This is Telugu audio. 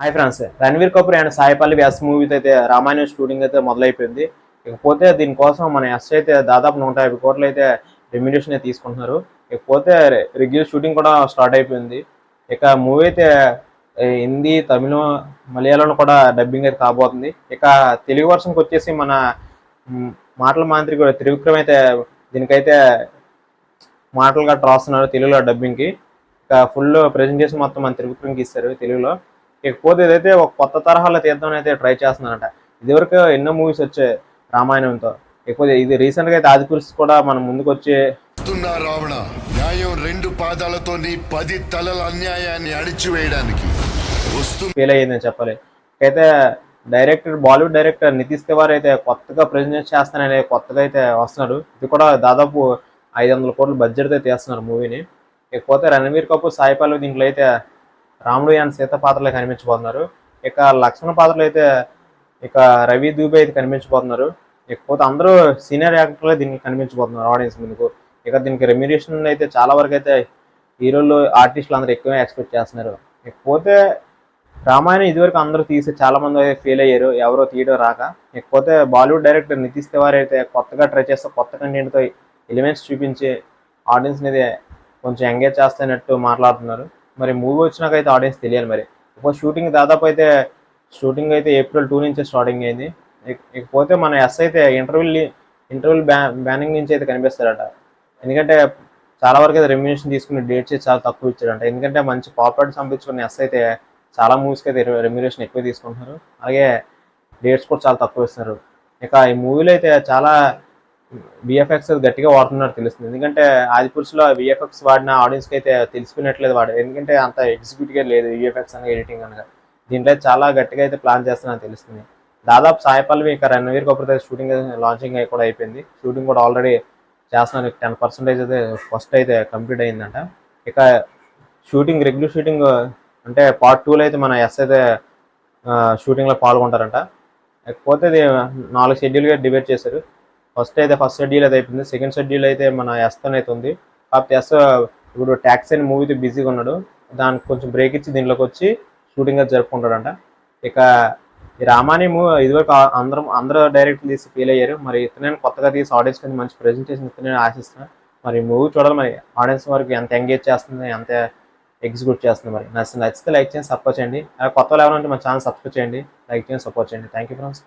Hi friends Ranveer Kapoor and Sai Pallavi Vyas మూవీతో అయితే రామాయణం షూటింగ్ అయితే మొదలైపోయింది. ఇకపోతే దీనికోసం మన ఎస్ అయితే దాదాపు నూట యాభై కోట్లు అయితే రెమ్యునేషన్ అయితే తీసుకుంటున్నారు. ఇకపోతే రెగ్యులర్ షూటింగ్ కూడా స్టార్ట్ అయిపోయింది. ఇక మూవీ అయితే హిందీ తమిళం మలయాళంలో కూడా డబ్బింగ్ అయితే కాబోతుంది. ఇక తెలుగు వర్షన్కి వచ్చేసి మన మాటల మాటల మాంత్రికుడు త్రివిక్రమ్ అయితే దీనికైతే మాటలు గట్రా రాస్తున్నారు తెలుగులో డబ్బింగ్కి ఇక ఫుల్ ప్రజెంటేషన్ మొత్తం మన త్రివిక్రమ్కి ఇస్తారు తెలుగులో. ఇకపోతే ఇదైతే ఒక కొత్త తరహాలో తీద్దామని అయితే ట్రై చేస్తున్నారంట ఇదివరకు ఎన్నో మూవీస్ వచ్చాయి రామాయణంతో. ఇకపోతే ఇది రీసెంట్గా అయితే ఆదిపురుష్ కూడా మన ముందుకు వచ్చి రావణ న్యాయం రెండు పాదాలతో నీ పది తలల అన్యాయాన్ని అడిచివేయడానికి వస్తు ఫెయిల్ అయ్యిందని చెప్పాలి. అయితే director Bollywood director Nitesh Tiwari అయితే కొత్తగా ప్రెజెంట్ చేస్తానని కొత్తగా అయితే వస్తున్నాడు. ఇది కూడా దాదాపు ఐదు వందల కోట్ల బడ్జెట్ అయితే తీస్తున్నారు మూవీని. ఇకపోతే రణవీర్ కపూర్ సాయి పల్లవి దీంట్లో అయితే రాముడు అండ్ సీత పాత్రలు కనిపించబోతున్నారు. ఇక లక్ష్మణ పాత్రలు అయితే ఇక రవి దూబే అయితే కనిపించబోతున్నారు. ఇకపోతే అందరూ సీనియర్ యాక్టర్లే దీనికి కనిపించబోతున్నారు ఆడియన్స్ ముందుకు. ఇక దీనికి రెమ్యూరేషన్ అయితే చాలా వరకు అయితే హీరోలు ఆర్టిస్టులు అందరూ ఎక్కువ ఎక్స్పెక్ట్ చేస్తున్నారు. ఇకపోతే రామాయణం ఇదివరకు అందరూ తీసి చాలా మంది అయితే ఫెయిల్ అయ్యారు. ఎవరో తీయడం రాక. ఇకపోతే బాలీవుడ్ డైరెక్టర్ నితీష్ తివారీ అయితే కొత్తగా ట్రై చేస్తే కొత్త కంటెంట్తో ఎలిమెంట్స్ చూపించి ఆడియన్స్ అయితే కొంచెం ఎంగేజ్ చేస్తున్నట్టు మాట్లాడుతున్నారు. మరి మూవీ వచ్చినాక అయితే ఆడియన్స్ తెలియాలి మరి. ఒక షూటింగ్ దాదాపు అయితే షూటింగ్ అయితే ఏప్రిల్ టూ నుంచి స్టార్టింగ్ అయింది. ఇకపోతే మన ఎస్ అయితే ఇంటర్వ్యూల్ ఇంటర్వ్యూల్ బ్యా బ్యానింగ్ నుంచి అయితే కనిపిస్తారట. ఎందుకంటే చాలా వరకు అయితే రెమ్యునేషన్ తీసుకుని డేట్స్ చాలా తక్కువ ఇచ్చారంట. ఎందుకంటే మంచి పాపులర్ సంపించుకున్న ఎస్ అయితే చాలా మూవీస్కి అయితే రెమ్యునేషన్ ఎక్కువ తీసుకుంటున్నారు. అలాగే డేట్స్ కూడా చాలా తక్కువ ఇస్తున్నారు. ఇక ఈ మూవీలో అయితే చాలా విఎఫ్ఎక్స్ గట్టిగా వాడుతున్నారు తెలుస్తుంది. ఎందుకంటే ఆదిపురుషులో విఎఫ్ఎక్స్ వాడిన ఆడియన్స్కి అయితే తెలిసిపోయినట్లేదు వాడు. ఎందుకంటే అంత ఎగ్జిక్యూటివ్గా లేదు విఎఫ్ఎక్స్ అనగా ఎడిటింగ్ అనగా. దీంట్లో చాలా గట్టిగా అయితే ప్లాన్ చేస్తున్నా తెలుస్తుంది. దాదాపు సాయిపల్లి ఇక రణవీర్ కపూర్ అయితే షూటింగ్ లాంచింగ్ కూడా అయిపోయింది. షూటింగ్ కూడా ఆల్రెడీ చేస్తున్నారు. టెన్ పర్సెంటేజ్ అయితే ఫస్ట్ అయితే కంప్లీట్ అయిందంట. ఇక షూటింగ్ రెగ్యులర్ షూటింగ్ అంటే పార్ట్ టూలో అయితే మన ఎస్ అయితే షూటింగ్లో పాల్గొంటారంట. పోతే ఇది నాలుగు షెడ్యూల్గా డివైడ్ చేశారు. ఫస్ట్ అయితే ఫస్ట్ షెడ్యూల్ అయితే అయిపోయింది. సెకండ్ షెడ్యూల్ అయితే మన ఎస్తన్ అయితే ఉంది. కాకపోతే ఎస్ ఇప్పుడు ట్యాక్స్ అని మూవీతో బిజీగా ఉన్నాడు. దానికి కొంచెం బ్రేక్ ఇచ్చి దీంట్లోకి వచ్చి షూటింగ్ అది జరుపుకుంటాడంట. ఇక ఈ రామాని మూవీ ఇదివరకు అందరం అందరూ డైరెక్ట్ తీసి ఫీల్ అయ్యారు. మరి ఇతనే కొత్తగా తీసి ఆడియన్స్కి మంచి ప్రెజెంటేషన్ ఇతనే ఆశిస్తున్నా. మరి మూవీ చూడాలి మరి. ఆడియన్స్ వరకు ఎంత ఎంగేజ్ చేస్తుంది ఎంత ఎగ్జిక్యూట్ చేస్తుంది మరి. నచ్చితే నచ్చితే లైక్ చేయండి సపోర్ట్ చేయండి. అలా కొత్త వాళ్ళు ఎవరంటే మా ఛానల్ సబ్స్క్రైబ్ చేయండి లైక్ చేయండి సపోర్ట్ చేయండి. Thank you friends